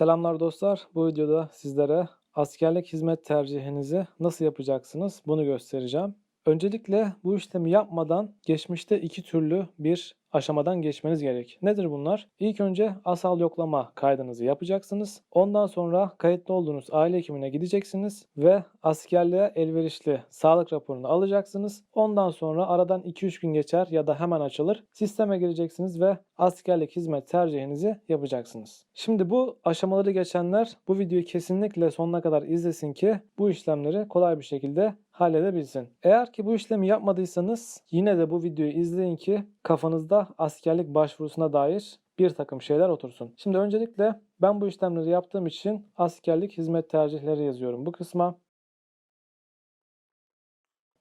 Selamlar dostlar. Bu videoda sizlere askerlik hizmet tercihinizi nasıl yapacaksınız bunu göstereceğim. Öncelikle bu işlemi yapmadan geçmişte iki türlü bir aşamadan geçmeniz gerek. Nedir bunlar? İlk önce asal yoklama kaydınızı yapacaksınız. Ondan sonra kayıtlı olduğunuz aile hekimine gideceksiniz ve askerliğe elverişli sağlık raporunu alacaksınız. Ondan sonra aradan 2-3 gün geçer ya da hemen açılır. Sisteme gireceksiniz ve askerlik hizmet tercihinizi yapacaksınız. Şimdi bu aşamaları geçenler bu videoyu kesinlikle sonuna kadar izlesin ki bu işlemleri kolay bir şekilde halledebilsin. Eğer ki bu işlemi yapmadıysanız yine de bu videoyu izleyin ki kafanızda askerlik başvurusuna dair bir takım şeyler otursun. Şimdi öncelikle ben bu işlemleri yaptığım için askerlik hizmet tercihleri yazıyorum bu kısma.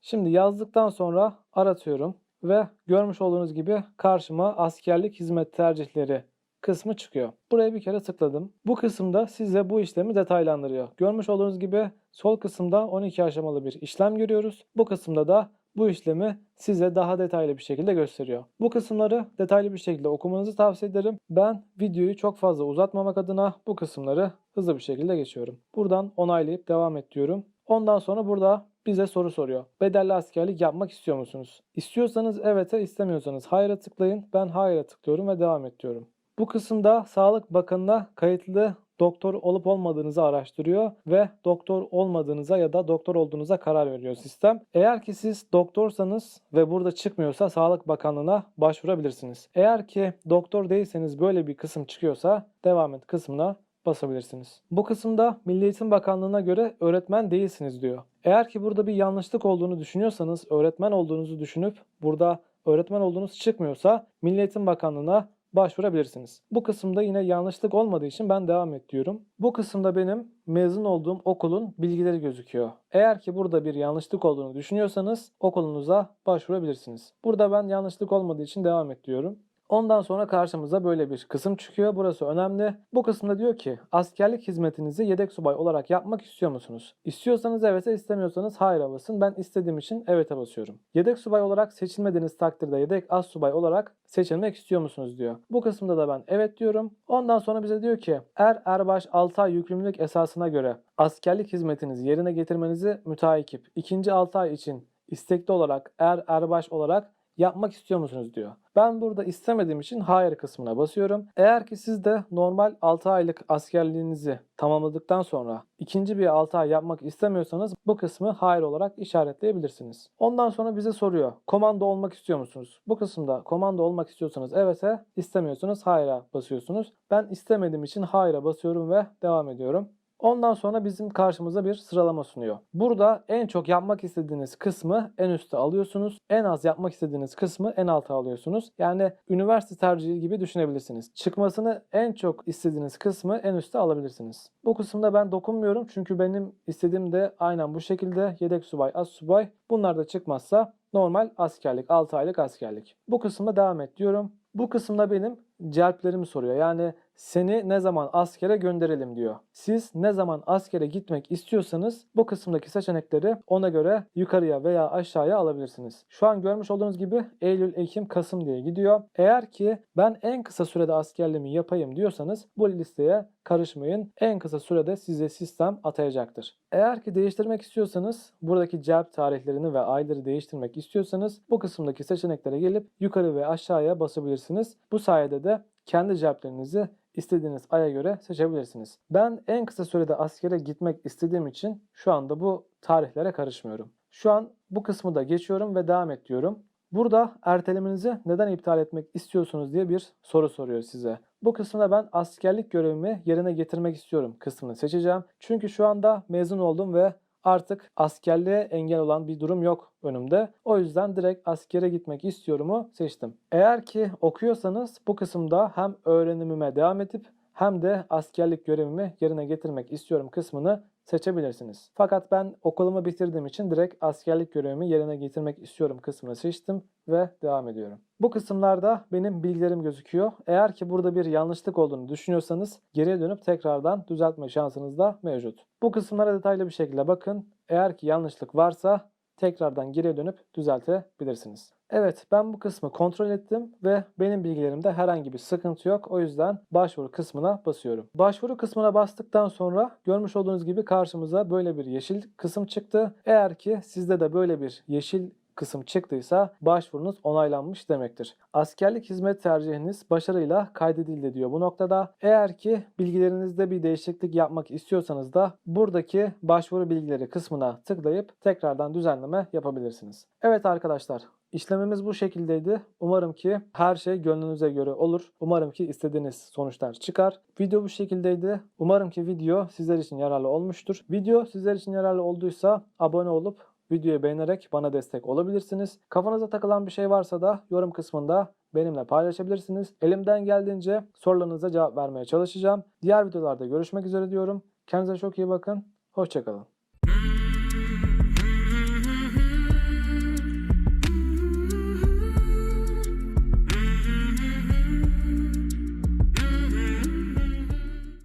Şimdi yazdıktan sonra aratıyorum ve görmüş olduğunuz gibi karşıma askerlik hizmet tercihleri kısmı çıkıyor. Buraya bir kere tıkladım. Bu kısımda size bu işlemi detaylandırıyor. Görmüş olduğunuz gibi sol kısımda 12 aşamalı bir işlem görüyoruz. Bu kısımda da bu işlemi size daha detaylı bir şekilde gösteriyor. Bu kısımları detaylı bir şekilde okumanızı tavsiye ederim. Ben videoyu çok fazla uzatmamak adına bu kısımları hızlı bir şekilde geçiyorum. Buradan onaylayıp devam et diyorum. Ondan sonra burada bize soru soruyor. Bedelli askerlik yapmak istiyor musunuz? İstiyorsanız evet'e istemiyorsanız hayır'a tıklayın. Ben hayır'a tıklıyorum ve devam et diyorum. Bu kısımda Sağlık Bakanı'na kayıtlı doktor olup olmadığınızı araştırıyor ve doktor olmadığınıza ya da doktor olduğunuza karar veriyor sistem. Eğer ki siz doktorsanız ve burada çıkmıyorsa Sağlık Bakanlığı'na başvurabilirsiniz. Eğer ki doktor değilseniz böyle bir kısım çıkıyorsa devam et kısmına basabilirsiniz. Bu kısımda Milli Eğitim Bakanlığı'na göre öğretmen değilsiniz diyor. Eğer ki burada bir yanlışlık olduğunu düşünüyorsanız, öğretmen olduğunuzu düşünüp burada öğretmen olduğunuz çıkmıyorsa Milli Eğitim Bakanlığı'na başvurabilirsiniz. Bu kısımda yine yanlışlık olmadığı için ben devam et diyorum. Bu kısımda benim mezun olduğum okulun bilgileri gözüküyor. Eğer ki burada bir yanlışlık olduğunu düşünüyorsanız okulunuza başvurabilirsiniz. Burada ben yanlışlık olmadığı için devam et diyorum. Ondan sonra karşımıza böyle bir kısım çıkıyor. Burası önemli. Bu kısımda diyor ki askerlik hizmetinizi yedek subay olarak yapmak istiyor musunuz? İstiyorsanız evet'e istemiyorsanız hayır'a basın. Ben istediğim için evet'e basıyorum. Yedek subay olarak seçilmediğiniz takdirde yedek az subay olarak seçilmek istiyor musunuz diyor. Bu kısımda da ben evet diyorum. Ondan sonra bize diyor ki er erbaş 6 ay yükümlülük esasına göre askerlik hizmetinizi yerine getirmenizi müteakip. İkinci 6 ay için istekli olarak er erbaş olarak yapmak istiyor musunuz diyor. Ben burada istemediğim için hayır kısmına basıyorum. Eğer ki siz de normal 6 aylık askerliğinizi tamamladıktan sonra ikinci bir 6 ay yapmak istemiyorsanız bu kısmı hayır olarak işaretleyebilirsiniz. Ondan sonra bize soruyor. Komando olmak istiyor musunuz? Bu kısımda komando olmak istiyorsanız evet'e, istemiyorsanız hayır'a basıyorsunuz. Ben istemediğim için hayır'a basıyorum ve devam ediyorum. Ondan sonra bizim karşımıza bir sıralama sunuyor. Burada en çok yapmak istediğiniz kısmı en üste alıyorsunuz. En az yapmak istediğiniz kısmı en alta alıyorsunuz. Yani üniversite tercihi gibi düşünebilirsiniz. Çıkmasını en çok istediğiniz kısmı en üste alabilirsiniz. Bu kısımda ben dokunmuyorum çünkü benim istediğim de aynen bu şekilde yedek subay, az subay. Bunlar da çıkmazsa normal askerlik, 6 aylık askerlik. Bu kısımda devam et diyorum. Bu kısımda benim celplerimi soruyor. Yani seni ne zaman askere gönderelim diyor. Siz ne zaman askere gitmek istiyorsanız bu kısımdaki seçenekleri ona göre yukarıya veya aşağıya alabilirsiniz. Şu an görmüş olduğunuz gibi Eylül, Ekim, Kasım diye gidiyor. Eğer ki ben en kısa sürede askerliğimi yapayım diyorsanız bu listeye karışmayın. En kısa sürede size sistem atayacaktır. Eğer ki değiştirmek istiyorsanız buradaki celp tarihlerini ve ayları değiştirmek istiyorsanız bu kısımdaki seçeneklere gelip yukarı ve aşağıya basabilirsiniz. Bu sayede de kendi ceplerinizi istediğiniz aya göre seçebilirsiniz. Ben en kısa sürede askere gitmek istediğim için şu anda bu tarihlere karışmıyorum. Şu an bu kısmı da geçiyorum ve devam et diyorum. Burada ertelemenizi neden iptal etmek istiyorsunuz diye bir soru soruyor size. Bu kısımda ben askerlik görevimi yerine getirmek istiyorum kısmını seçeceğim. Çünkü şu anda mezun oldum ve artık askerliğe engel olan bir durum yok önümde. O yüzden direkt askere gitmek istiyorumu seçtim. Eğer ki okuyorsanız bu kısımda hem öğrenimime devam edip hem de askerlik görevimi yerine getirmek istiyorum kısmını seçebilirsiniz. Fakat ben okulumu bitirdiğim için direkt askerlik görevimi yerine getirmek istiyorum kısmını seçtim ve devam ediyorum. Bu kısımlarda benim bilgilerim gözüküyor. Eğer ki burada bir yanlışlık olduğunu düşünüyorsanız geriye dönüp tekrardan düzeltme şansınız da mevcut. Bu kısımlara detaylı bir şekilde bakın. Eğer ki yanlışlık varsa tekrardan geriye dönüp düzeltebilirsiniz. Evet ben bu kısmı kontrol ettim ve benim bilgilerimde herhangi bir sıkıntı yok. O yüzden başvuru kısmına basıyorum. Başvuru kısmına bastıktan sonra görmüş olduğunuz gibi karşımıza böyle bir yeşil kısım çıktı. Eğer ki sizde de böyle bir yeşil kısım çıktıysa başvurunuz onaylanmış demektir. Askerlik hizmet tercihiniz başarıyla kaydedildi diyor bu noktada. Eğer ki bilgilerinizde bir değişiklik yapmak istiyorsanız da buradaki başvuru bilgileri kısmına tıklayıp tekrardan düzenleme yapabilirsiniz. Evet arkadaşlar İşlemimiz bu şekildeydi. Umarım ki her şey gönlünüze göre olur. Umarım ki istediğiniz sonuçlar çıkar. Video bu şekildeydi. Umarım ki video sizler için yararlı olmuştur. Video sizler için yararlı olduysa abone olup videoyu beğenerek bana destek olabilirsiniz. Kafanıza takılan bir şey varsa da yorum kısmında benimle paylaşabilirsiniz. Elimden geldiğince sorularınıza cevap vermeye çalışacağım. Diğer videolarda görüşmek üzere diyorum. Kendinize çok iyi bakın. Hoşçakalın.